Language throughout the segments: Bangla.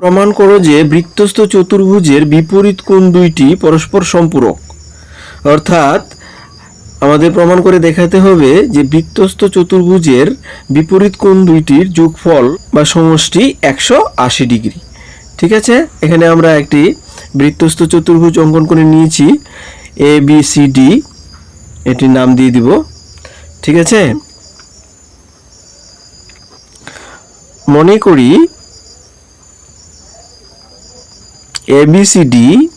প্রমাণ করো যে বৃত্তস্থ চতুর্ভুজের বিপরীত কোণ দুইটি পরস্পর সম্পূরক। অর্থাৎ, আমাদের প্রমাণ করে দেখাতে হবে যে বৃত্তস্থ চতুর্ভুজের বিপরীত কোণ দুইটির যোগফল বা সমষ্টি একশো আশি ডিগ্রি। ঠিক আছে? এখানে আমরা একটি বৃত্তস্থ চতুর্ভুজ অঙ্কন করে নিয়েছি। এ বি সি ডি এটির নাম দিয়ে দিব। ঠিক আছে? মনে করি এবিসিডি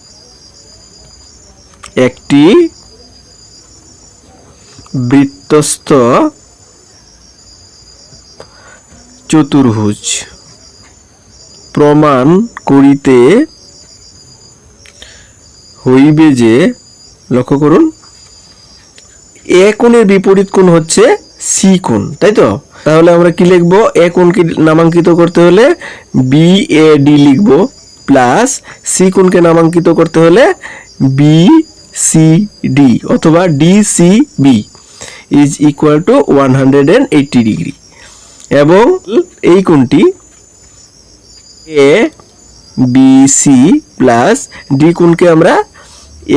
একটি বৃত্তস্থ চতুর্ভুজ। প্রমাণ করিতে হইবে যে, লক্ষ্য করুন, এ কোণের বিপরীত কোণ হচ্ছে সি কোণ, তাই তো? তাহলে আমরা কি লিখব? এ কোণকে নামাঙ্কিত করতে হলে বি এ ডি লিখব। প্লাস সি কোণকে নামাঙ্কিত করতে হলে বি সি ডি অথবা D C B is equal to one hundred and eighty degree এবং এই কোণটি A B C plus D কোণকে আমরা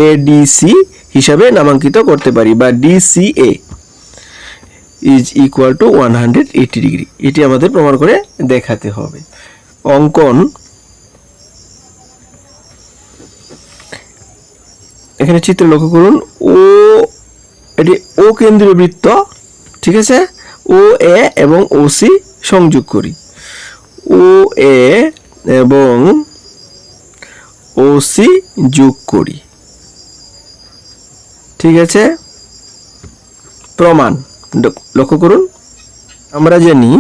এ ডি সি হিসাবে নামাঙ্কিত করতে পারি বা D C A is equal to one hundred eighty degree এটি আমাদের প্রমাণ করে দেখাতে হবে। অঙ্কন এখানে চিত্র লক্ষ্য করুন। ও, এটি ও কেন্দ্রীয় বৃত্ত, ঠিক আছে? ও, এ এবং ও, সি সংযোগ করি। ও, এ এবং ও, সি যোগ করি। ঠিক আছে? প্রমাণ লক্ষ্য করুন। আমরা জানি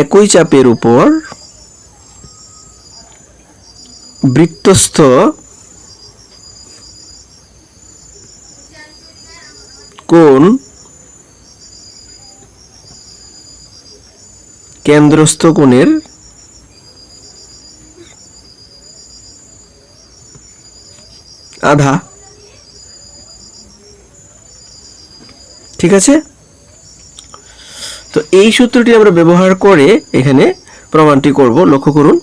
একই চাপের উপর বৃত্তস্থ কোন কেন্দ্রস্থ কোণের আধা। ঠিক আছে? তো এই সূত্রটি আমরা ব্যবহার করে এখানে প্রমাণটি করব। লক্ষ্য করুন,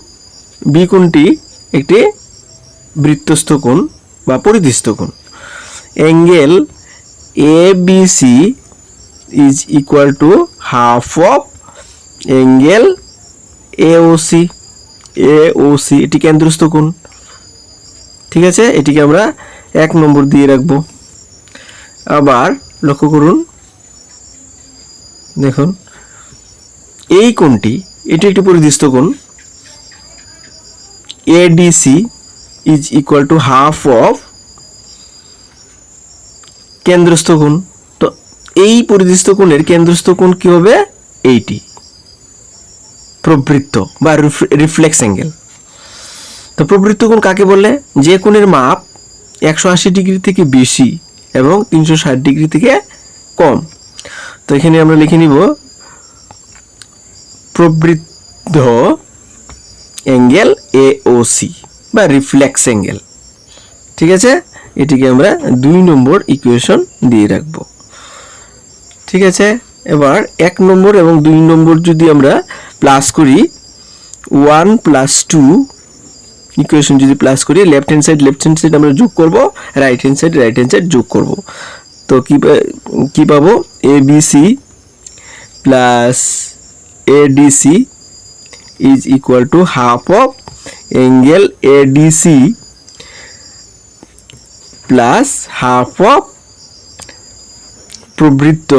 বি কোণটি একটি বৃত্তস্থ কোণ বা পরিধিস্থ কোণ। Angle A B C is equal to half of angle A O C. A O C, এটি কেন্দ্রস্থ কোণ। ঠিক আছে? এটিকে আমরা এক নম্বর দিয়ে রাখব। আবার লক্ষ্য করুন। দেখুন, এই কোণটি, এটি একটি পরিদৃষ্ট কোণ। ADC is equal to half of কেন্দ্রস্থ কোণ। তো এই পরিদৃষ্ট কোণের কেন্দ্রস্থ কোণ কি হবে? এইটি প্রবৃত্ত বা রিফ্লেক্স অ্যাঙ্গেল। তো প্রবৃত্ত কোণ কাকে বলে? যে কোণের মাপ একশো আশি ডিগ্রি থেকে বেশি এবং তিনশো ষাট ডিগ্রি থেকে কম। তো এখানে আমরা লিখে নিব প্রবৃদ্ধ অ্যাঙ্গেল এ ও সি বা রিফ্লেক্স অ্যাঙ্গেল ঠিক আছে? এটিকে আমরা দুই নম্বর ইকুয়েশন দিয়ে রাখব। ঠিক আছে? এবার এক নম্বর এবং দুই নম্বর যদি আমরা প্লাস করি ওয়ান প্লাস টু ইকুয়েশন যদি প্লাস করি left hand side left hand side আমরা যোগ করব right hand side right hand side যোগ করব। তো কি কি পাবো? A B plus A D C to half of angle A D C plus half of প্রবৃত্ত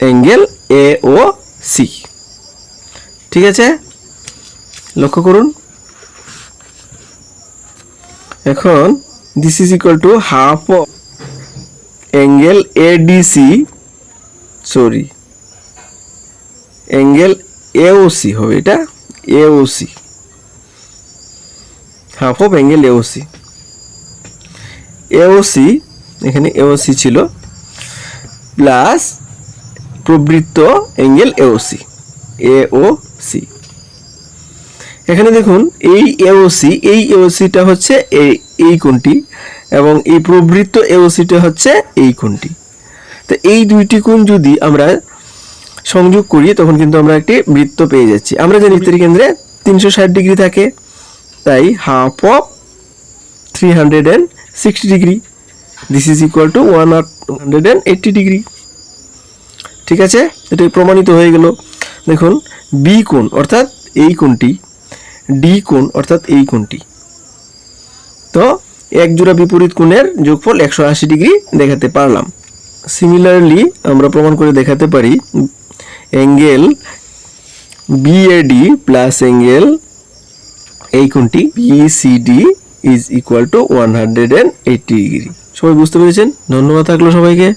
অ্যাঙ্গেল এ ও সি ঠিক আছে? লক্ষ্য করুন। এখন this is equal to half angle ADC sorry angle AOC হবে এটা AOC half of angle AOC AOC এখানে এওসি ছিল প্লাস প্রবৃত্ত অ্যাঙ্গেল এওসি এওসি এখানে দেখুন এই এওসি এই এওসিটা হচ্ছে এই এই কোণটি এবং এই প্রবৃত্ত এওসিটা হচ্ছে এই কোণটি তো এই দুইটি কোণ যদি আমরা সংযোগ করি তখন কিন্তু আমরা একটি বৃত্ত পেয়ে যাচ্ছি। আমরা জানি কেন্দ্রে তিনশো ষাট ডিগ্রি থাকে, তাই half of three hundred and sixty degree. This is equal to one hundred and eighty degree. ঠিক আছে? এটা প্রমাণিত হয়ে গেল। দেখুন বি কোণ, অর্থাৎ এই কোণটি ডি কোণ, অর্থাৎ এই কোণটি। তো এক জোড়া বিপরীত কোণের যোগফল একশো আশি ডিগ্রি দেখাতে পারলাম। সিমিলারলি আমরা প্রমাণ করে দেখাতে পারি অ্যাঙ্গেল বিএডি প্লাস অ্যাঙ্গেল এই কোনটি? BCD is equal to one hundred and eighty degree সবাই বুঝতে পেরেছেন? ধন্যবাদ থাকল সবাইকে।